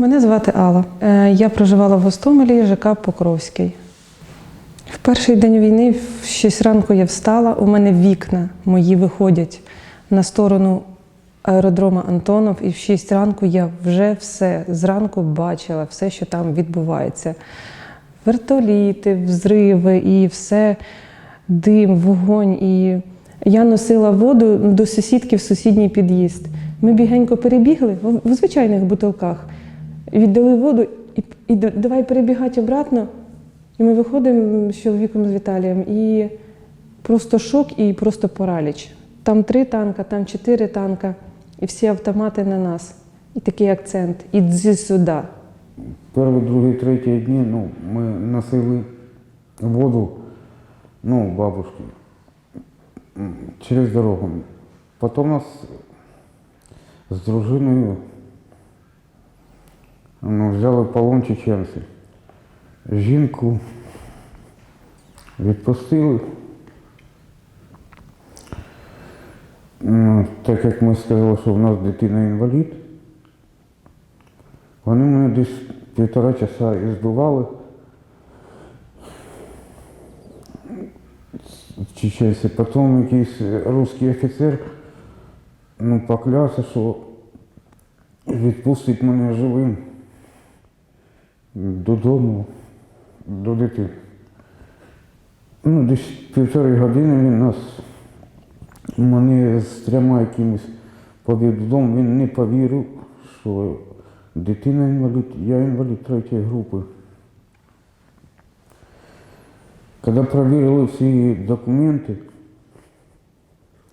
Мене звати Алла. Е, Я проживала в Гостомелі, ЖК Покровський. В перший день війни, в 6 ранку я встала, у мене вікна мої виходять на сторону аеродрома Антонов, і в 6 ранку я вже все зранку бачила, все, що там відбувається. Вертоліти, взриви і все, дим, вогонь. І я носила воду до сусідки в сусідній під'їзд. Ми бігенько перебігли в звичайних бутилках, віддали воду і, і давай перебігати обратно. І ми виходимо з чоловіком з Віталієм, і просто шок і просто параліч. Там три танка, там чотири танка, і всі автомати на нас. І такий акцент. Ідзи сюди. Перший, другий, третій дні ну, ми носили воду ну, бабушки через дорогу. Потім нас з дружиною ну, взяли в полон чеченці. Жінку відпустили. Ну, Так як ми сказали, що в нас дитина інвалід, вони мене десь півтора часа і збивали. в Чеченці. Потім якийсь русський офіцер ну, поклявся, що відпустить мене живим додому, до дитини. Ну, десь півтори години він нас мене з трьома якимись повів додому. Він не повірив, що дитина інвалід, я інвалід третьої групи. Коли перевірили всі документи,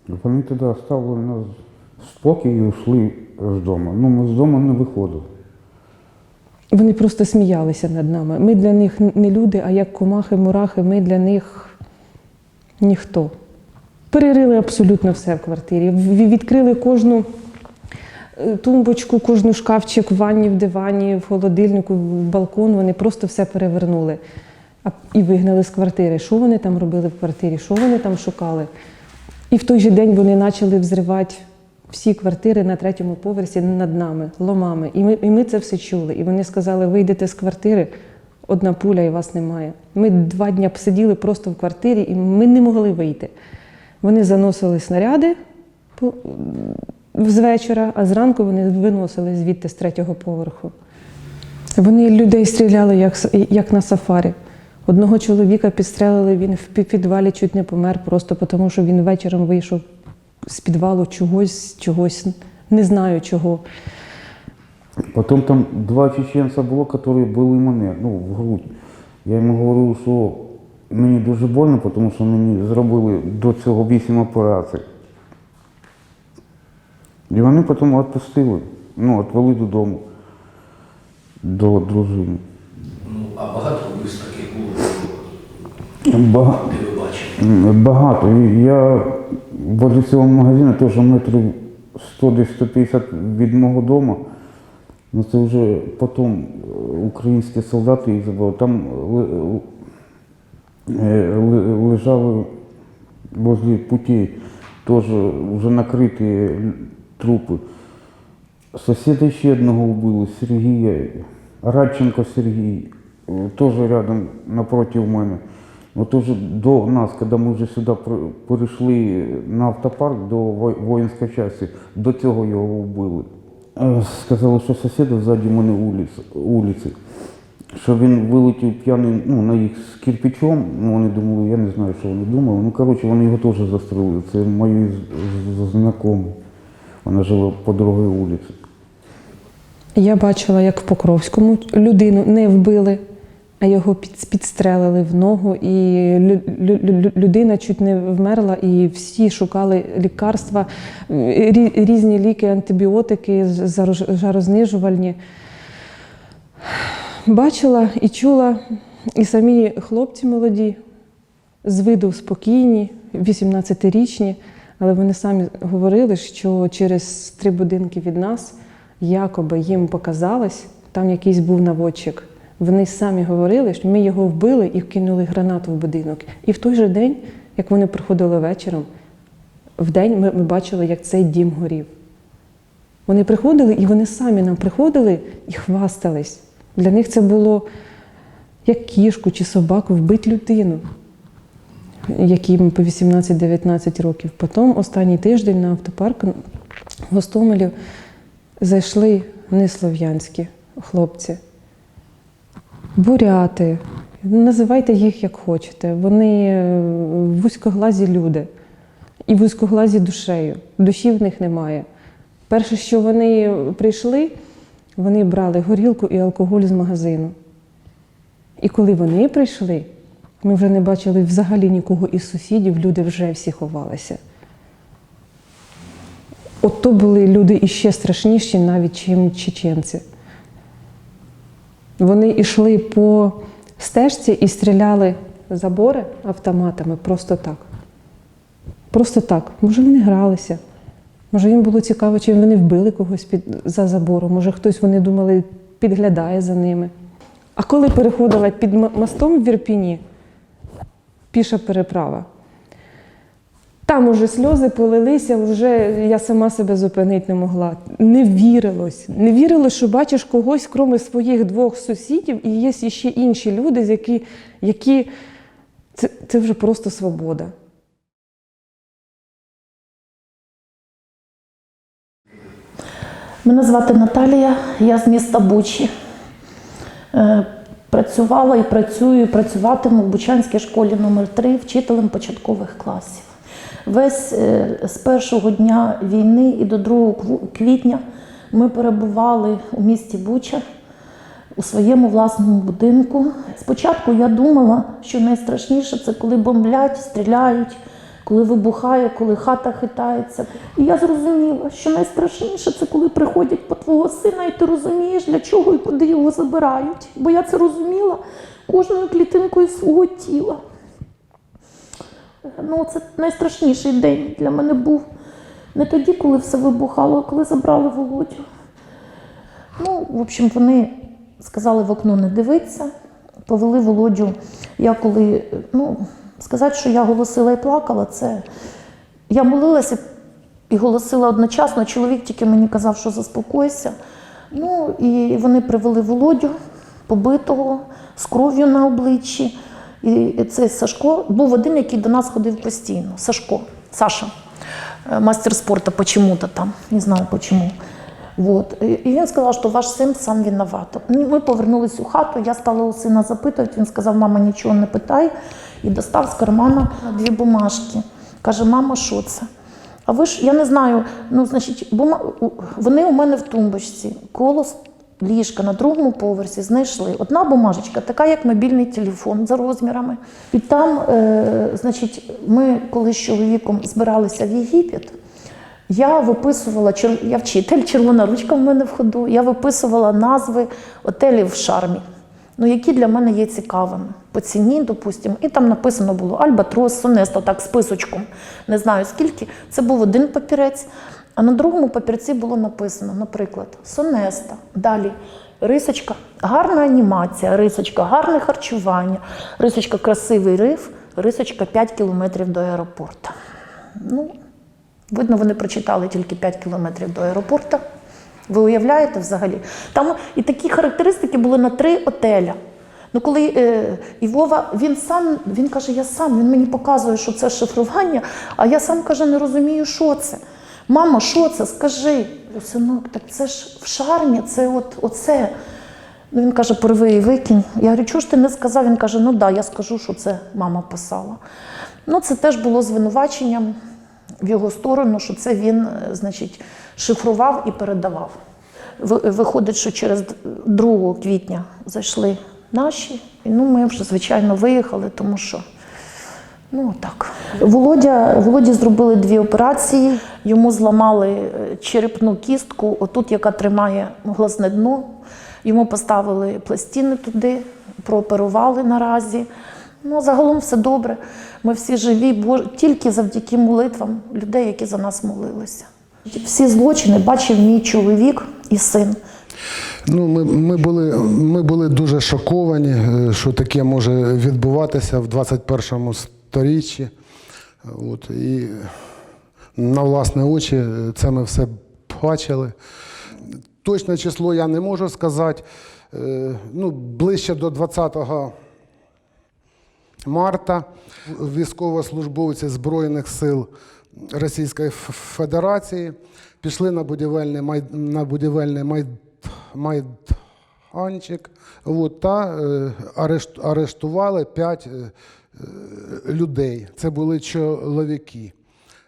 вони тоді оставили нас в спокій і йшли з дому. Ну, ми з дому не виходили. Вони просто сміялися над нами. Ми для них не люди, а як комахи, мурахи, ми для них ніхто. Перерили абсолютно все в квартирі. Відкрили кожну е, тумбочку, кожну шкафчик в ванні, в дивані, в холодильнику, в балкон. Вони просто все перевернули і вигнали з квартири. Що вони там робили в квартирі, що вони там шукали. І в той же день вони почали взривати всі квартири на третьому поверсі над нами, ломами. І ми, і ми це все чули. І вони сказали: вийдете з квартири, одна пуля і вас немає. Ми два дні сиділи просто в квартирі, і ми не могли вийти. Вони заносили снаряди з вечора, а зранку вони виносили звідти з третього поверху. Вони людей стріляли як, як на сафарі. Одного чоловіка підстрелили, він в підвалі чуть не помер, просто тому що він вечором вийшов підвалу чогось, чогось, не знаю чого. Потім там два чеченця було, які били мене ну, в грудь. Я йому говорив, що мені дуже больно, тому що мені зробили до цього вісім операцій. І вони потім відпустили, ну, відвели додому, до дружини. Ну, а багато вбивств таких було? М, Багато. Я возле цього магазину теж метрів 100 десь 150 від мого дому. Ну це вже потім е, українські солдати їх забрали. Там е, ли- лежали возле путей теж вже накриті трупи. Сусіда ще одного вбили, Сергія, Радченко Сергій, е, теж рядом напроти мене. Вот уже до нас, когда ми вже сюди перейшли на автопарк до воїнської частини, до цього його вбили. Е, Сказали, що сусіди ззаді мене вулиці, що він вилетів п'яний ну, на їх з кирпичом. Ну, вони думали, я не знаю, що вони думали. Ну, коротше, вони його теж застрелили. Це мої знайомі. Вона жила по другій вулиці. Я бачила, як в Покровському людину не вбили, а його під, підстрелили в ногу, і лю- лю- лю- людина чуть не вмерла, і всі шукали лікарства, рі- різні ліки, антибіотики, жарознижувальні. Бачила і чула, і самі хлопці молоді, з виду спокійні, 18-річні, але вони самі говорили, що через три будинки від нас якоби їм показалось, там якийсь був наводчик. Вони самі говорили, що ми його вбили і кинули гранату в будинок. І в той же день, як вони приходили вечором, в день ми, ми бачили, як цей дім горів. Вони приходили і вони самі нам приходили і хвастались. Для них це було як кішку чи собаку вбити людину, яким по 18-19 років. Потім останній тиждень на автопарк в Гостомелі зайшли неслов'янські хлопці, буряти. Називайте їх як хочете. Вони е, вузькоглазі люди і вузькоглазі душею. Душі в них немає. Перше, що вони прийшли, вони брали горілку і алкоголь з магазину. І коли вони прийшли, ми вже не бачили взагалі нікого із сусідів, люди вже всі ховалися. От то були люди іще страшніші, навіть чим чеченці. Вони йшли по стежці і стріляли забори автоматами просто так. Просто так. Може, вони гралися. Може, їм було цікаво, чи вони вбили когось під, за забором. Може, хтось вони думали, підглядає за ними. А коли переходила під мостом в Вірпіні, піша переправа, там уже сльози полилися, вже я сама себе зупинити не могла. Не вірилось. Не вірилось, що бачиш когось, крім своїх двох сусідів, і є ще інші люди, які, які... Це, це вже просто свобода. Мене звати Наталія, я з міста Бучі. Е, Працювала і працюю, працюватиму в Бучанській школі номер 3 вчителем початкових класів. Весь е, з першого дня війни і до 2 квітня ми перебували у місті Буча у своєму власному будинку. Спочатку я думала, що найстрашніше це коли бомблять, стріляють, коли вибухає, коли хата хитається. І я зрозуміла, що найстрашніше це коли приходять по твого сина, і ти розумієш, для чого і куди його забирають. Бо я це розуміла кожною клітинкою свого тіла. Ну, це найстрашніший день для мене був. Не тоді, коли все вибухало, а коли забрали Володю. Ну, в общем, вони сказали в окно не дивитися, повели Володю. Я коли, ну, сказати, що я голосила і плакала, це я молилася і голосила одночасно. Чоловік тільки мені казав, що заспокойся. Ну, і вони привели Володю, побитого, з кров'ю на обличчі. І цей Сашко був один, який до нас ходив постійно. Сашко, Саша, е, мастер спорту почему-то там, не знаю почему. Вот. І він сказав, що ваш син сам виноват. Ми повернулись у хату, я стала у сина запитувати, він сказав, мама, нічого не питай, і достав з кармана дві бумажки. Каже, мама, що це? А ви ж, я не знаю, ну, значить, бума... вони у мене в тумбочці, коло ліжка на другому поверсі знайшли. Одна бумажечка, така як мобільний телефон за розмірами. І там, е, значить, ми коли з чоловіком збиралися в Єгипет, я виписувала, я вчитель, червона ручка в мене в ходу, я виписувала назви отелів в шармі, ну, які для мене є цікавими. По ціні, допустимо, і там написано було Альбатрос, Сонесто, так, списочком. Не знаю скільки. Це був один папірець. А на другому папірці було написано, наприклад, Сонеста. Далі рисочка, гарна анімація, рисочка, гарне харчування, рисочка, красивий риф, рисочка 5 кілометрів до аеропорту. Ну, Видно, вони прочитали тільки 5 кілометрів до аеропорту. Ви уявляєте взагалі? Там і такі характеристики були на три отеля. Ну, коли е, і він сам, він каже, я сам, він мені показує, що це шифрування, а я сам каже, не розумію, що це. Мама, що це? Скажи. Синок, так це ж в шармі, це от, оце. Ну, він каже, порви і викинь. Я говорю, чого ж ти не сказав? Він каже, ну да, я скажу, що це мама писала. Ну, це теж було звинуваченням в його сторону, що це він, е, значить, шифрував і передавав. Виходить, що через 2 квітня зайшли наші, і ну, ми вже, звичайно, виїхали, тому що. Ну так. Володя, Володі зробили дві операції. Йому зламали е, черепну кістку, отут, яка тримає глазне дно. Йому поставили пластини туди, прооперували наразі. Ну, загалом все добре. Ми всі живі, бо тільки завдяки молитвам людей, які за нас молилися. Всі злочини бачив мій чоловік і син. Ну, ми, ми, були, ми були дуже шоковані, е, що таке може відбуватися в 21 сторіччі. От, і на власні очі це ми все бачили. Точне число я не можу сказати. Е, Ну, ближче до 20 марта військовослужбовці Збройних сил Російської Федерації пішли на будівельний, май... на будівельний май... майданчик от, та е, арешт... арештували 5 е, е, людей. Це були чоловіки.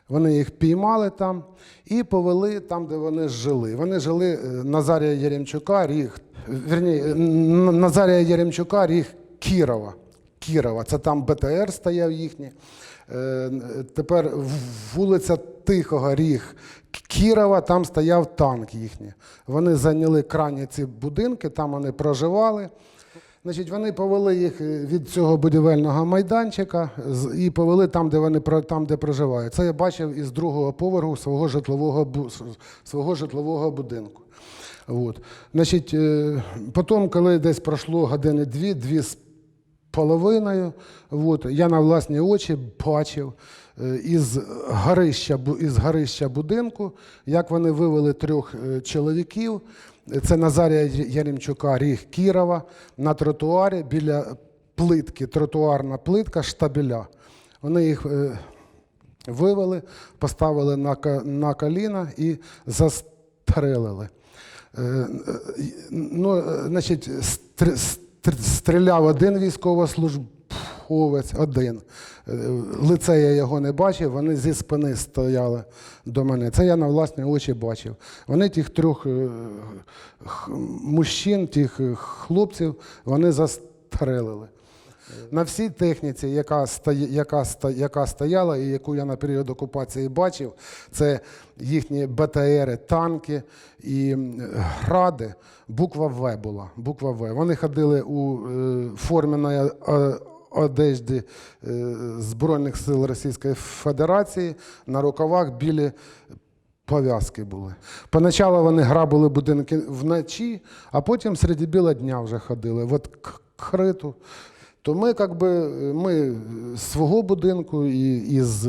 Вони їх піймали там і повели там, де вони жили. Вони жили е, Назарія Яремчука, ріг, вірні, е, Назарія Яремчука, ріг Кірова. Кірова. Це там БТР стояв їхній. Е, Тепер вулиця Тихого Ріг Кірова, там стояв танк їхній. Вони зайняли крайні ці будинки, там вони проживали. Значить, вони повели їх е, від цього будівельного майданчика і повели там, де вони там, де проживають. Це я бачив із другого поверху свого житлового свого житлового будинку. От. Значить, е, потім, коли десь пройшло години дві, дві з половиною, от, я на власні очі бачив е, із горища, із горища будинку, як вони вивели трьох чоловіків. Це Назарія Яремчука, Ріг Кірова, на тротуарі біля плитки, тротуарна плитка штабеля. Вони їх е, вивели, поставили на, на коліна і застрелили. Е, е, Ну, значить, стр- стр- стріляв один військовослужбовець, один. Е, Лице я його не бачив, вони зі спини стояли до мене. Це я на власні очі бачив. Вони тих трьох е, мужчин, тих е, хлопців, вони застрелили. На всій техніці, яка, яка, яка стояла і яку я на період окупації бачив, це їхні БТРи, танки і гради. Буква В була. Буква В. Вони ходили у е, одежді е, Збройних сил Російської Федерації, на рукавах білі пов'язки були. Поначалу вони грабили будинки вночі, а потім серед біла дня вже ходили в відкриту. То ми, якби, ми свого будинку і із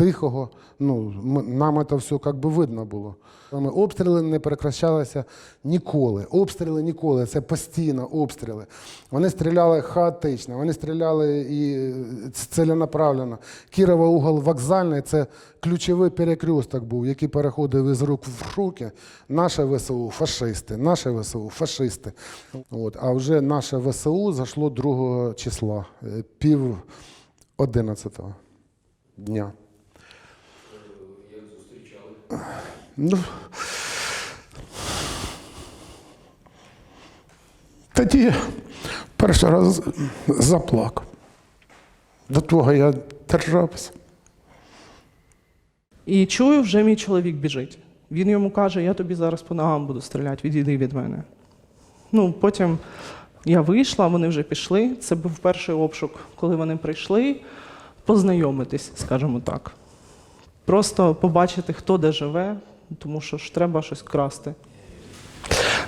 тихого, ну, нам це все як би видно було. Обстріли не прекращалися ніколи. Обстріли ніколи. Це постійно обстріли. Вони стріляли хаотично, вони стріляли і е, ціленаправленно. Кірова угол вокзальний це ключовий перекресток був, який переходив із рук в руки. Наше ВСУ фашисти, наше ВСУ фашисти. От, а вже наше ВСУ зайшло 2 числа, е, пів 11 дня. Ну, тоді перший раз заплакав. До того я держався. І чую, вже мій чоловік біжить. Він йому каже: я тобі зараз по ногам буду стріляти, відійди від мене. Ну, потім я вийшла, вони вже пішли. Це був перший обшук, коли вони прийшли познайомитись, скажімо так. Просто побачити, хто де живе, тому що ж треба щось красти.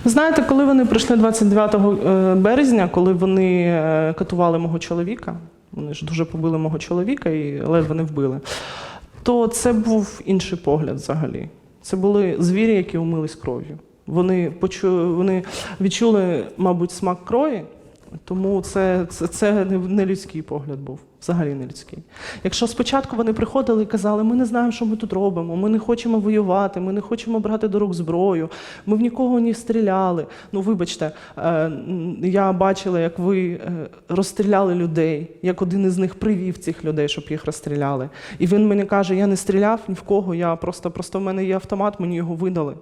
Знаєте, коли вони прийшли 29 е, березня, коли вони е, катували мого чоловіка, вони ж дуже побили мого чоловіка і ледве не вбили, то це був інший погляд взагалі. Це були звірі, які умились кров'ю. Вони, почу... вони відчули, мабуть, смак крові, тому це, це, це не- не людський погляд був, взагалі не людський. Якщо спочатку вони приходили і казали, ми не знаємо, що ми тут робимо, ми не хочемо воювати, ми не хочемо брати до рук зброю, ми в нікого не стріляли. Ну, вибачте, е, я бачила, як ви е, розстріляли людей, як один із них привів цих людей, щоб їх розстріляли. І він мені каже, я не стріляв ні в кого, я просто, просто в мене є автомат, мені його видали.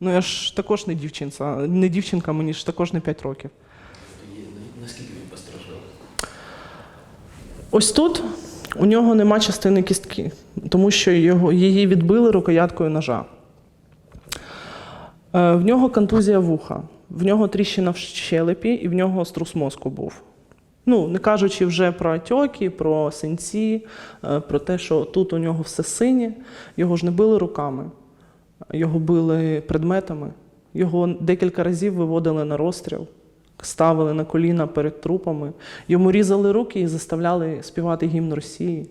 Ну я ж також не дівчинка, не дівчинка, мені ж також не 5 років. Тоді на- наскільки він постраждав? Ось тут у нього нема частини кістки, тому що його, її відбили рукояткою ножа. Е, В нього контузія вуха, в нього тріщина в щелепі і в нього струс мозку був. Ну, не кажучи вже про отьоки, про синці, е, про те, що тут у нього все синє, його ж не били руками, його били предметами, його декілька разів виводили на розстріл, ставили на коліна перед трупами, йому різали руки і заставляли співати гімн Росії.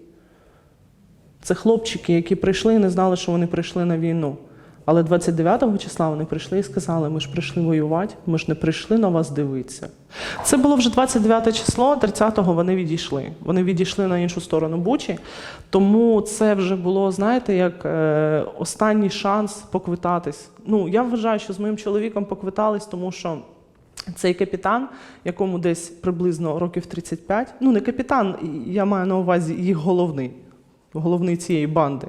Це хлопчики, які прийшли і не знали, що вони прийшли на війну. Але 29-го числа вони прийшли і сказали: ми ж прийшли воювати, ми ж не прийшли на вас дивитися. Це було вже 29 число, 30-го вони відійшли. Вони відійшли на іншу сторону Бучі, тому це вже було, знаєте, як е, останній шанс поквитатись. Ну, я вважаю, що з моїм чоловіком поквитались, тому що. Цей капітан, якому десь приблизно років 35, ну не капітан, я маю на увазі їх головний, головний цієї банди.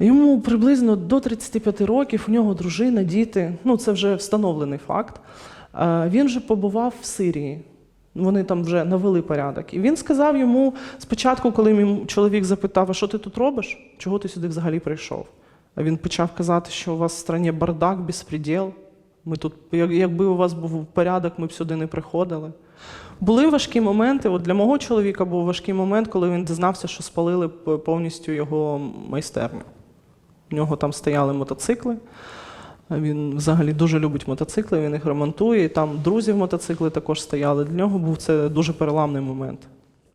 Йому приблизно до 35 років, у нього дружина, діти. Ну, це вже встановлений факт. Е, Він вже побував в Сирії. Вони там вже навели порядок. І він сказав йому спочатку, коли мій чоловік запитав, а що ти тут робиш? Чого ти сюди взагалі прийшов? А він почав казати, що у вас в країні бардак, безпреділ. Ми тут, якби у вас був порядок, ми б сюди не приходили. Були важкі моменти. От для мого чоловіка був важкий момент, коли він дізнався, що спалили повністю його майстерню. У нього там стояли мотоцикли. Він взагалі дуже любить мотоцикли, він їх ремонтує. І там друзі в мотоцикли також стояли. Для нього був це дуже переламний момент.